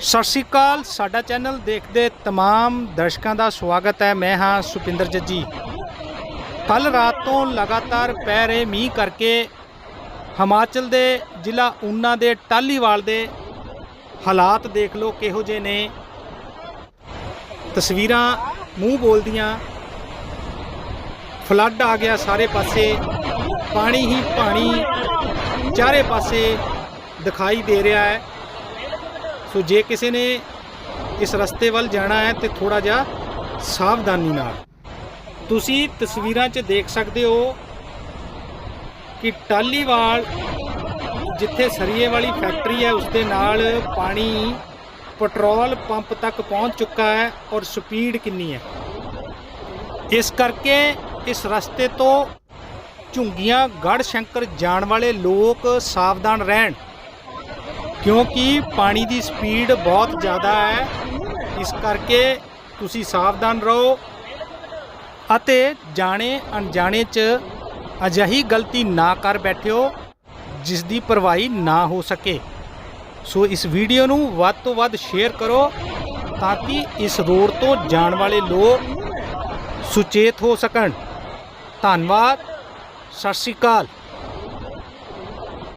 ਸਤਿ ਸ਼੍ਰੀ ਅਕਾਲ, ਸਾਡਾ ਚੈਨਲ ਦੇਖਦੇ ਤਮਾਮ ਦਰਸ਼ਕਾਂ ਦਾ ਸਵਾਗਤ ਹੈ। ਮੈਂ ਹਾਂ ਸੁਪਿੰਦਰ ਜੱਜੀ। ਕੱਲ ਰਾਤ ਤੋਂ ਲਗਾਤਾਰ ਪੈ ਰਹੇ ਮੀਂਹ ਕਰਕੇ ਹਿਮਾਚਲ ਦੇ ਜ਼ਿਲ੍ਹਾ ਊਨਾ ਦੇ ਟਾਲੀਵਾਲ ਦੇ ਹਾਲਾਤ ਦੇਖ ਲਓ ਕਿਹੋ ਜਿਹੇ ਨੇ। ਤਸਵੀਰਾਂ ਮੂੰਹ ਬੋਲਦੀਆਂ। ਫਲੱਡ ਆ ਗਿਆ ਸਾਰੇ ਪਾਸੇ। ਪਾਣੀ ਹੀ ਪਾਣੀ ਚਾਰੇ ਪਾਸੇ ਦਿਖਾਈ ਦੇ ਰਿਹਾ ਹੈ। ਸੋ ਜੇ ਕਿਸੇ ਨੇ ਇਸ ਰਸਤੇ ਵੱਲ ਜਾਣਾ ਹੈ ਤੇ ਥੋੜਾ ਜਿਹਾ ਸਾਵਧਾਨੀ ਨਾਲ। ਤੁਸੀਂ ਤਸਵੀਰਾਂ 'ਚ ਦੇਖ ਸਕਦੇ ਹੋ ਕਿ ਟਾਲੀਵਾਲ ਜਿੱਥੇ ਸਰੀਏ ਵਾਲੀ ਫੈਕਟਰੀ ਹੈ, ਉਸ ਦੇ ਨਾਲ ਪਾਣੀ ਪੈਟਰੋਲ ਪੰਪ ਤੱਕ ਪਹੁੰਚ ਚੁੱਕਾ ਹੈ ਔਰ ਸਪੀਡ ਕਿੰਨੀ ਹੈ। ਇਸ ਕਰਕੇ ਇਸ ਰਸਤੇ ਤੋਂ ਝੁੰਗੀਆਂ ਗੜ ਸ਼ੰਕਰ ਜਾਣ ਵਾਲੇ ਲੋਕ ਸਾਵਧਾਨ ਰਹਿਣ। ਕਿਉਂਕਿ ਪਾਣੀ ਦੀ ਸਪੀਡ ਬਹੁਤ ਜ਼ਿਆਦਾ ਹੈ। ਇਸ ਕਰਕੇ ਤੁਸੀਂ ਸਾਵਧਾਨ ਰਹੋ ਅਤੇ ਜਾਣੇ ਅਣਜਾਣੇ 'ਚ ਅਜਿਹੀ ਗਲਤੀ ਨਾ ਕਰ ਬੈਠਿਓ ਜਿਸ ਦੀ ਭਰਵਾਈ ਨਾ ਹੋ ਸਕੇ। ਸੋ ਇਸ ਵੀਡੀਓ ਨੂੰ ਵੱਧ ਤੋਂ ਵੱਧ ਸ਼ੇਅਰ ਕਰੋ ਤਾਂ ਕਿ ਇਸ ਰੋਡ ਤੋਂ ਜਾਣ ਵਾਲੇ ਲੋਕ ਸੁਚੇਤ ਹੋ ਸਕਣ। ਧੰਨਵਾਦ। ਸਤਿ ਸ਼੍ਰੀ ਅਕਾਲ।